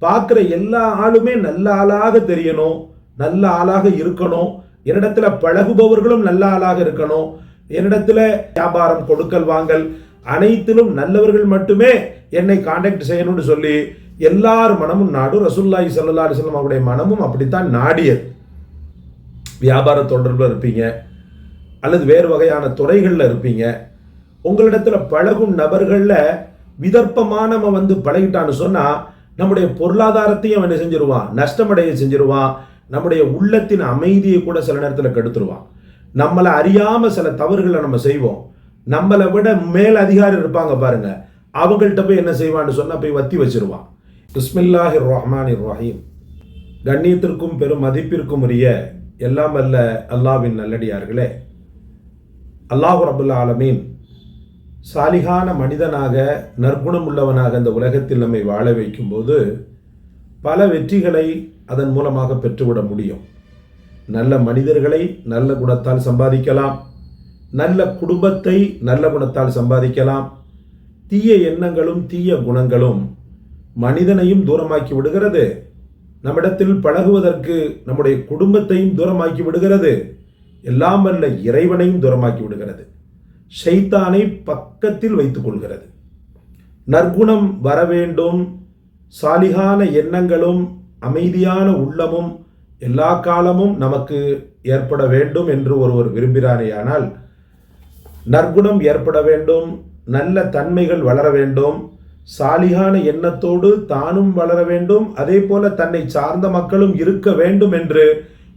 பார்க்குற எல்லா ஆளுமே நல்ல ஆளாக தெரியணும் நல்ல ஆளாக இருக்கணும். என்னிடத்துல பழகுபவர்களும் நல்ல ஆளாக இருக்கணும். என்னிடத்துல வியாபாரம் கொடுக்கல் வாங்கல் அனைத்திலும் நல்லவர்கள் மட்டுமே என்னை காண்டாக்ட் செய்யணும்னு சொல்லி எல்லார் மனமும் நாடும். ரசூல்லாய் சல்லா அலைஹி அவருடைய மனமும் அப்படித்தான் நாடியது. வியாபார தொடர்பில் இருப்பீங்க. அல்லது வேறு வகையான துறைகளில் இருப்பீங்க. உங்களிடத்துல பழகும் நபர்களில் விதர்ப்பமானவன் வந்து பழகிட்டான்னு சொன்னால் நம்முடைய பொருளாதாரத்தையும் அவன் என்ன செஞ்சிருவான்? நஷ்டமடைய செஞ்சிருவான். நம்முடைய உள்ளத்தின் அமைதியை கூட சில நேரத்தில் கெடுத்துருவான். நம்மளை அறியாமல் சில தவறுகளை நம்ம செய்வோம். நம்மளை விட மேல் அதிகாரி இருப்பாங்க பாருங்க. அவங்கள்ட்ட போய் என்ன செய்வான்னு சொன்னால் போய் வத்தி வச்சிருவான். பிஸ்மில்லாஹிர் ரஹ்மான் ரஹீம் கண்ணியத்திற்கும் பெரும் மதிப்பிற்கும் உரிய எல்லாம் அல்ல அல்லாவின் நல்லடியார்களே. அல்லாஹு ரபுல்லா ஆலமீன். சாலிகான மனிதனாக நற்குணம் உள்ளவனாக இந்த உலகத்தில் நம்மை வாழ வைக்கும்போது பல வெற்றிகளை அதன் மூலமாக பெற்றுவிட முடியும். நல்ல மனிதர்களை நல்ல குணத்தால் சம்பாதிக்கலாம். நல்ல குடும்பத்தை நல்ல குணத்தால் சம்பாதிக்கலாம். தீய எண்ணங்களும் தீய குணங்களும் மனிதனையும் தூரமாக்கி விடுகிறது. நம்மிடத்தில் பழகுவதற்கு நம்முடைய குடும்பத்தையும் தூரமாக்கி விடுகிறது. எல்லாம் வல்ல இறைவனையும் தூரமாக்கி விடுகிறது. ஷைத்தானை பக்கத்தில் வைத்துக் கொள்கிறது நற்குணம் வர வேண்டும் சாலிகான எண்ணங்களும் அமைதியான உள்ளமும் எல்லா காலமும் நமக்கு ஏற்பட வேண்டும் என்று ஒருவர் விரும்பினாரேயானால் நற்குணம் ஏற்பட வேண்டும் நல்ல தன்மைகள் வளர வேண்டும் சாலிகான எண்ணத்தோடு தானும் வளர வேண்டும் அதே போல தன்னை சார்ந்த மக்களும் இருக்க வேண்டும் என்று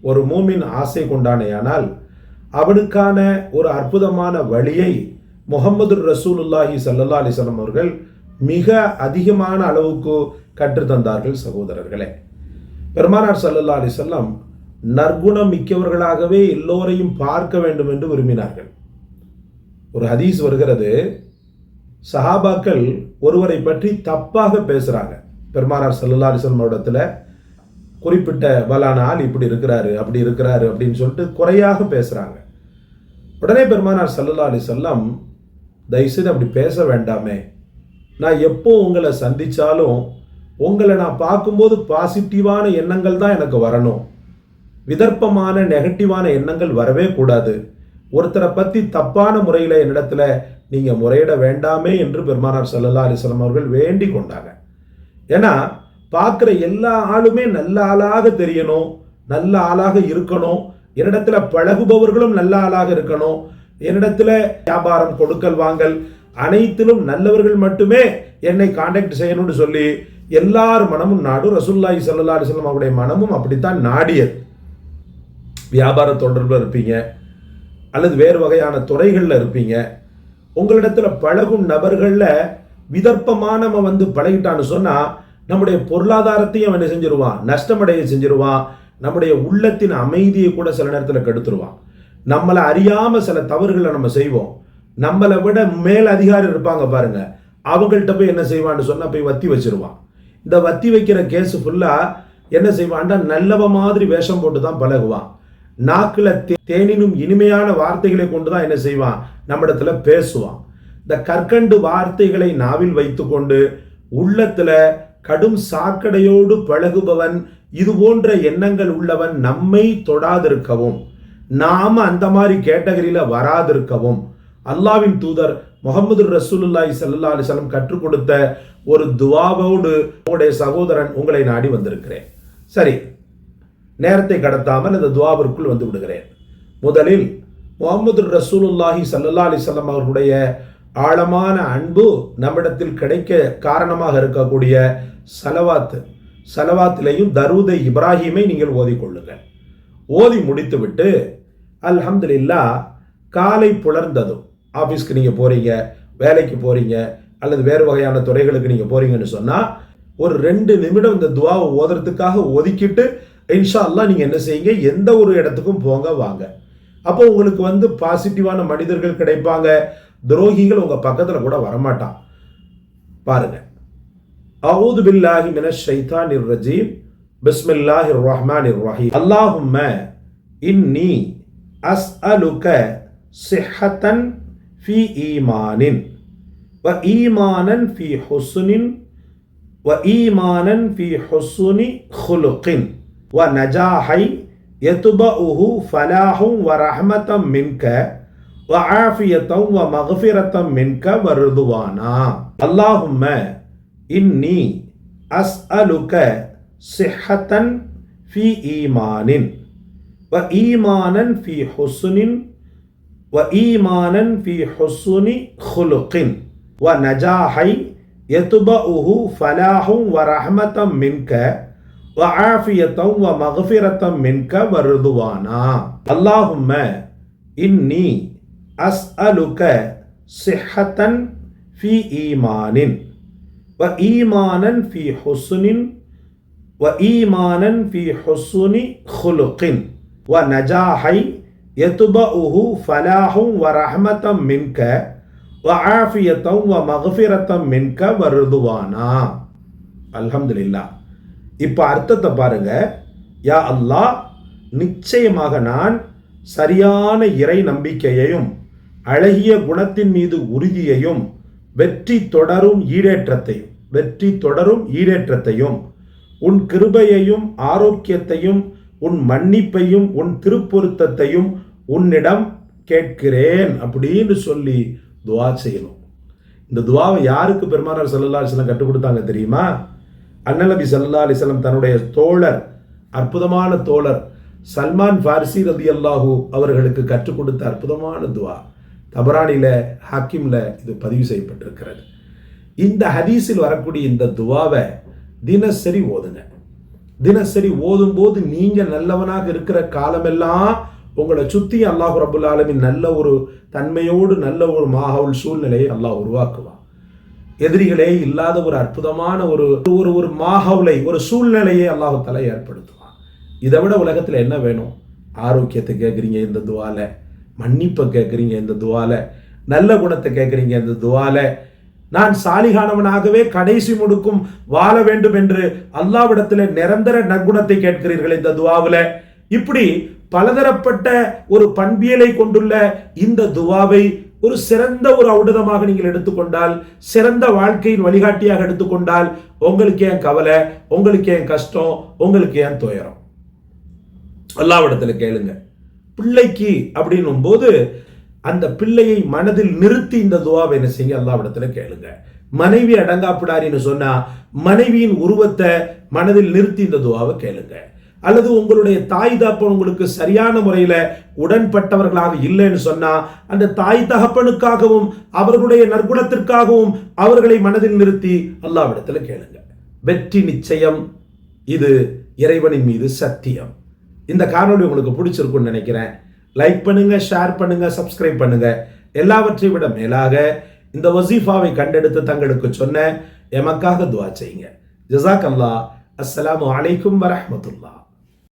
ஒரு மூமின் ஆசை கொண்டானேயானால் அவனுக்கான ஒரு அற்புதமான வழியை முகமது ரசூலுல்லாஹி சல்லா அலிசல்லாம் அவர்கள் மிக அதிகமான அளவுக்கு கற்றுத்தந்தார்கள் சகோதரர்களே. பெருமானார் சல்லல்லா அலிசல்லாம் நற்குணம் மிக்கவர்களாகவே எல்லோரையும் பார்க்க வேண்டும் என்று விரும்பினார்கள். ஒரு ஹதீஸ் வருகிறது சஹாபாக்கள் ஒருவரை பற்றி தப்பாக பேசுகிறாங்க பெருமானார் சல்லல்லா அலிஸ்லம் இடத்துல குறிப்பிட்ட பலான ஆள் இப்படி இருக்கிறாரு அப்படி இருக்கிறாரு அப்படின்னு சொல்லிட்டு குறையாக பேசுகிறாங்க உடனே பெருமானார் சல்லா அலி சொல்லம் தயவுசெய்து அப்படி பேச வேண்டாமே. நான் எப்போ உங்களை சந்தித்தாலும் உங்களை நான் பார்க்கும்போது பாசிட்டிவான எண்ணங்கள் தான் எனக்கு வரணும். விதர்ப்பமான நெகட்டிவான எண்ணங்கள் வரவே கூடாது. ஒருத்தரை பற்றி தப்பான முறையில் என்னிடத்துல நீங்கள் முறையிட வேண்டாமே என்று பெருமானார் சல்லல்லா அலிஸ்லாம் அவர்கள் வேண்டி கொண்டாங்க. ஏன்னா பார்க்குற எல்லா ஆளுமே நல்ல ஆளாக தெரியணும் நல்ல ஆளாக இருக்கணும். என்னிடத்துல பழகுபவர்களும் நல்ல ஆளாக இருக்கணும். என்னிடத்துல வியாபாரம் கொடுக்கல் வாங்கல் அனைத்திலும் நல்லவர்கள் மட்டுமே என்னை காண்டாக்ட் செய்யணும்னு சொல்லி எல்லார் மனமும் நாடும். ரசூல்லாஹி சல்லா அலிஸ்லாம் அவருடைய மனமும் அப்படித்தான் நாடியது. வியாபார தொடர்பில் இருப்பீங்க. அல்லது வேறு வகையான துறைகளில் இருப்பீங்க. உங்களிடத்தில் பழகும் நபர்களில் விதர்ப்பமானவன் வந்து பழகிட்டான்னு சொன்னால் நம்முடைய பொருளாதாரத்தையும் என்ன செஞ்சிருவான்? நஷ்டமடைய செஞ்சிருவான். நம்முடைய உள்ளத்தின் அமைதியை கூட சில நேரத்தில் கெடுத்துருவான். நம்மளை அறியாமல் சில தவறுகளை நம்ம செய்வோம். நம்மளை விட மேல் அதிகாரி இருப்பாங்க பாருங்க. அவங்கள்ட்ட போய் என்ன செய்வான்னு சொன்னால் போய் வத்தி வச்சிருவான். இந்த வத்தி வைக்கிற கேஸ் ஃபுல்லாக என்ன செய்வான்டா நல்லவ மாதிரி வேஷம் போட்டு தான் பழகுவான். நாக்கில் தே- தேனினும் இனிமையான வார்த்தைகளை கொண்டு தான் என்ன செய்வான்? நம்மிடத்துல பேசுவான். இந்த கற்கண்டு வார்த்தைகளை நாவில் வைத்துக்கொண்டு உள்ளத்தில் கடும் சாக்கடையோடு பழகுபவன் இது போன்ற எண்ணங்கள் உள்ளவன் நம்மை தொடாதிருக்கவும் நாம அந்த மாதிரி கேட்டகரியில வராதிருக்கவும். அல்லாவின் தூதர் முகமது ரசூலுல்லாய் சல்லா அலிசலம் கற்றுக் கொடுத்த ஒரு துவாவோடு உங்களுடைய சகோதரன் உங்களை நாடி வந்திருக்கிறேன். சரி நேரத்தை கடத்தாமல் அந்த துவாவிற்குள் வந்து விடுகிறேன். முதலில் முகமது ரசூலுல்லாஹி சல்லா அலைஹி அவர்களுடைய ஆழமான அன்பு நம்மிடத்தில் கிடைக்க காரணமாக இருக்கக்கூடிய சலவாத்து. சலவாத்திலையும் தருதை இப்ராஹீமை நீங்கள் ஓதிக்கொள்ளுங்கள். ஓதி முடித்துவிட்டு அல்ஹம்துலில்லா காலை புலர்ந்ததும் ஆஃபீஸ்க்கு நீங்கள் போகிறீங்க வேலைக்கு போகிறீங்க அல்லது வேறு வகையான துறைகளுக்கு நீங்கள் போகிறீங்கன்னு சொன்னால் ஒரு ரெண்டு நிமிடம் இந்த துவாவை ஓதுறதுக்காக ஒதுக்கிட்டு இன்ஷா அல்லாஹ் நீங்கள் என்ன செய்யுங்க? எந்த ஒரு இடத்துக்கும் போங்க வாங்க. அப்போ உங்களுக்கு வந்து பாசிட்டிவான மனிதர்கள் கிடைப்பாங்க. துரோகிகள் உங்கள் பக்கத்தில் கூட வரமாட்டான். பாருங்க. அவுது பில்லாஹி மின ஷைதான் இர் ரஜீம். பிஸ்மில்லாஹி ரஹ்மான் இர் ரஹீம். அல்லாஹும்ம இன்னி அஸ் அலுக சிஹத்தன் ஃபி ஈமானின். வ ஈமானன் ஃபி ஹுசுனின் வ ஈமானன் ஃபி ஹுசுனி ஹுலுக்கின். வ நஜாஹை எதுப உஹு ஃபலாஹும் வ ரஹ்மத்தம் மின்க. வஆஃபியத்தம் வ மகஃபிரத்தம் மின்க வருதுவானா அல்லாஹும்ம இன்னி அஸ்அலுக சிஹத்தன் ஃபி ஈமானின் வ ஈமானன் ஃபி ஹுசுனின் வ ஈமானன் ஃபி ஹுசுனி ஹுலுக்கின் வ நஜாஹை யத்துபஉஹு ஃபலாஹும் வ ரஹ்மத்தம் மின்க وعافية ومغفرة منك ورضوانا اللهم إني அஸ் அலுக சிஹத்தன் ஃபி ஈமானின். வ ஈமானன் ஃபி ஹொசுனின் வ ஈமானன் ஃபி ஹொசுனி ஹுலுக்கின். வ நஜாஹை யதுபஉஹு ஃபலாஹும் வ ரஹ்மத்தம் மின்க. வ ஆஃபியத்தம் வ மகஃபிரத்தம் மின்க வ ருதுவானா அல்ஹம்துலில்லா. இப்போ அர்த்தத்தை பாருங்க. யா அல்லாஹ் நிச்சயமாக நான் சரியான இறை நம்பிக்கையையும் அழகிய குணத்தின் மீது உறுதியையும் வெற்றி தொடரும் ஈடேற்றத்தையும் வெற்றி தொடரும் ஈடேற்றத்தையும் உன் கிருபையையும் ஆரோக்கியத்தையும் உன் மன்னிப்பையும் உன் திருப்பொருத்தத்தையும் உன்னிடம் கேட்கிறேன் அப்படின்னு சொல்லி துவா செய்யணும். இந்த துவாவை யாருக்கு பெருமானார் சல்லல்லா அலிஸ்லாம் கற்றுக் கொடுத்தாங்க தெரியுமா? அன்னநபி சல்லா அலிஸ்லாம் தன்னுடைய தோழர் அற்புதமான தோழர் சல்மான் ஃபார்சி ரதி அல்லாஹூ அவர்களுக்கு கற்றுக் கொடுத்த அற்புதமான துவா. தபரானியில் ஹாக்கிமில் இது பதிவு செய்யப்பட்டிருக்கிறது. இந்த ஹதீஸில் வரக்கூடிய இந்த துவாவை தினசரி ஓதுங்க. தினசரி ஓதும்போது நீங்கள் நல்லவனாக இருக்கிற காலமெல்லாம் உங்களை சுற்றி அல்லாஹ் ரபுல் ஆலமின் நல்ல ஒரு தன்மையோடு நல்ல ஒரு மாஹவுல் சூழ்நிலையை அல்லாஹ் உருவாக்குவான். எதிரிகளே இல்லாத ஒரு அற்புதமான ஒரு ஒரு ஒரு மாஹவுலை ஒரு சூழ்நிலையை அல்லாஹு தலை ஏற்படுத்துவான். இதை விட உலகத்தில் என்ன வேணும்? ஆரோக்கியத்தை கேட்குறீங்க இந்த துவாவில் மன்னிப்பை கேட்குறீங்க இந்த துவால. நல்ல குணத்தை கேட்குறீங்க இந்த துவால. நான் சாலிகானவனாகவே கடைசி முடுக்கும் வாழ வேண்டும் என்று அல்லாவிடத்தில் நிரந்தர நற்குணத்தை கேட்கிறீர்கள் இந்த துவாவில். இப்படி பலதரப்பட்ட ஒரு பண்பியலை கொண்டுள்ள இந்த துவாவை ஒரு சிறந்த ஒரு அவுடதமாக நீங்கள் எடுத்துக்கொண்டால் சிறந்த வாழ்க்கையின் வழிகாட்டியாக எடுத்துக்கொண்டால் உங்களுக்கு ஏன் கவலை? உங்களுக்கு ஏன் கஷ்டம்? உங்களுக்கு ஏன் துயரம்? அல்லாவிடத்துல கேளுங்க. பிள்ளைக்கு அப்படின்னும் போது அந்த பிள்ளையை மனதில் நிறுத்தி இந்த துவாவை என்ன செய்ய அல்லாவிடத்துல கேளுங்க. மனைவி அடங்காப்பிடாரின்னு சொன்னா மனைவியின் உருவத்தை மனதில் நிறுத்தி இந்த துவாவை கேளுங்க. அல்லது உங்களுடைய தாய் தகப்பன் உங்களுக்கு சரியான முறையில் உடன்பட்டவர்களாக இல்லைன்னு சொன்னால் அந்த தாய் தகப்பனுக்காகவும் அவர்களுடைய நற்குணத்திற்காகவும் அவர்களை மனதில் நிறுத்தி அல்லாவிடத்தில் கேளுங்க. வெற்றி நிச்சயம். இது இறைவனின் மீது சத்தியம். இந்த காணொலி உங்களுக்கு பிடிச்சிருக்குன்னு நினைக்கிறேன். லைக் பண்ணுங்க ஷேர் பண்ணுங்க சப்ஸ்கிரைப் பண்ணுங்க. எல்லாவற்றை விட மேலாக இந்த வசீஃபாவை கண்டெடுத்து தங்களுக்கு சொன்ன எமக்காக துவா செய்யுங்க. ஜசாக் அல்லா அஸ்ஸலாமு அலைக்கும் வரமத்துல்லா